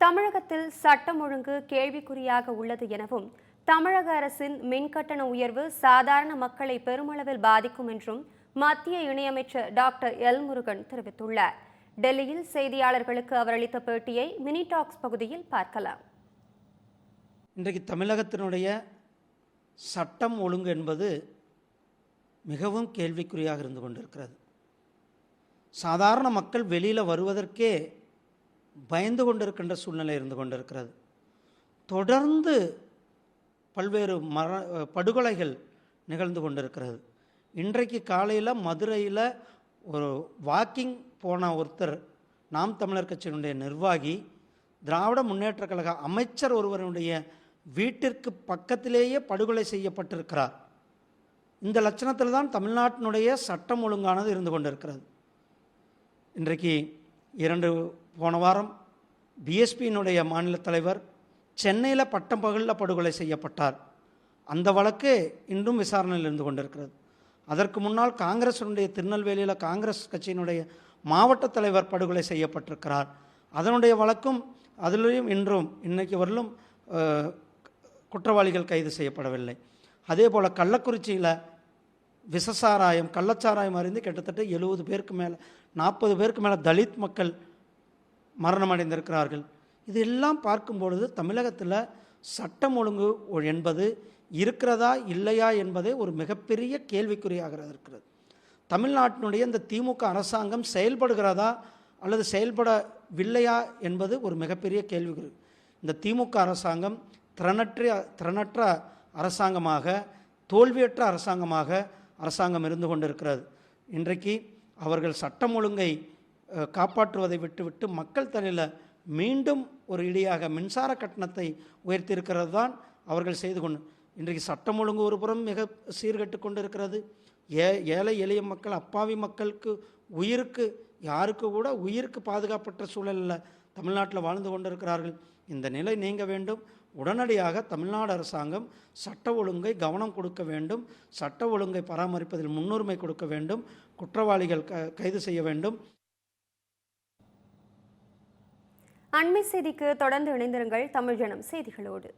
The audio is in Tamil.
தமிழகத்தில் சட்டம் ஒழுங்கு கேள்விக்குறியாக உள்ளது எனவும் தமிழக அரசின் மின்கட்டண உயர்வு சாதாரண மக்களை பெருமளவில் பாதிக்கும் என்றும் மத்திய இணையமைச்சர் டாக்டர் எல் முருகன் தெரிவித்துள்ளார். டெல்லியில் செய்தியாளர்களுக்கு அவர் அளித்த பேட்டியை மினி டாக்ஸ் பகுதியில் பார்க்கலாம். இன்றைக்கு தமிழகத்தினுடைய சட்டம் ஒழுங்கு என்பது மிகவும் கேள்விக்குறியாக இருந்து கொண்டிருக்கிறது. சாதாரண மக்கள் வெளியில் வருவதற்கே பயந்து கொண்டிருக்கின்ற சூழ்நிலை இருந்து கொண்டிருக்கிறது. தொடர்ந்து பல்வேறு மர படுகொலைகள் நிகழ்ந்து கொண்டிருக்கிறது. இன்றைக்கு காலையில் மதுரையில் ஒரு வாக்கிங் போன ஒருத்தர் நாம் தமிழர் கட்சியினுடைய நிர்வாகி திராவிட முன்னேற்றக் கழக அமைச்சர் ஒருவருடைய வீட்டிற்கு பக்கத்திலேயே படுகொலை செய்யப்பட்டிருக்கிறார். இந்த லட்சணத்தில் தான் தமிழ்நாட்டினுடைய சட்டம் ஒழுங்கானது இருந்து கொண்டிருக்கிறது. இன்றைக்கு இரண்டு போன வாரம் பிஎஸ்பியினுடைய மாநில தலைவர் சென்னையில் பட்டம் பகலில் படுகொலை செய்யப்பட்டார். அந்த வழக்கு இன்றும் விசாரணையில் இருந்து கொண்டிருக்கிறது. அதற்கு முன்னால் காங்கிரஸினுடைய திருநெல்வேலியில் காங்கிரஸ் கட்சியினுடைய மாவட்ட தலைவர் படுகொலை செய்யப்பட்டிருக்கிறார். அதனுடைய வழக்கும் அதிலையும் இன்றும் இன்னைக்கு வரலும் குற்றவாளிகள் கைது செய்யப்படவில்லை. அதே போல் கள்ளக்குறிச்சியில் விசசாராயம் கள்ளச்சாராயம் அறிந்து கிட்டத்தட்ட எழுபது பேருக்கு மேலே நாற்பது பேருக்கு மேலே தலித் மக்கள் மரணம் அடைந்திருக்கிறார்கள் இதெல்லாம் பார்க்கும் பொழுது தமிழகத்தில் சட்டம் ஒழுங்கு என்பது இருக்கிறதா இல்லையா என்பதே ஒரு மிகப்பெரிய கேள்விக்குறியாக இருக்கிறது. தமிழ்நாட்டினுடைய இந்த திமுக அரசாங்கம் செயல்படுகிறதா அல்லது செயல்படவில்லையா என்பது ஒரு மிகப்பெரிய கேள்விக்குறி. இந்த திமுக அரசாங்கம் திறனற்ற திறனற்ற அரசாங்கமாக தோல்வியற்ற அரசாங்கமாக அரசாங்கம் இருந்து கொண்டிருக்கிறது. இன்றைக்கு அவர்கள் சட்டம் ஒழுங்கை காப்பாற்றுவதை விட்டுவிட்டு மக்கள் தலையில் மீண்டும் ஒரு இடியாக மின்சார கட்டணத்தை உயர்த்தியிருக்கிறது தான் அவர்கள் செய்து கொண்டு இன்றைக்கு சட்டம் ஒழுங்கு ஒரு புறம் மிக சீர்கட்டு கொண்டு இருக்கிறது ஏ ஏழை எளிய மக்கள் அப்பாவி மக்களுக்கு உயிருக்கு யாருக்கு கூட உயிருக்கு பாதுகாப்பற்ற சூழலில் தமிழ்நாட்டில் வாழ்ந்து கொண்டிருக்கிறார்கள். இந்த நிலை நீங்க வேண்டும். உடனடியாக தமிழ்நாடு அரசாங்கம் சட்ட ஒழுங்கை கவனம் கொடுக்க வேண்டும். சட்ட ஒழுங்கை பராமரிப்பதில் முன்னுரிமை கொடுக்க வேண்டும். குற்றவாளிகள் க கைது செய்ய வேண்டும். அண்மை செய்திக்கு தொடர்ந்து இணைந்திருங்கள் தமிழ்ஜனம் செய்திகளோடு.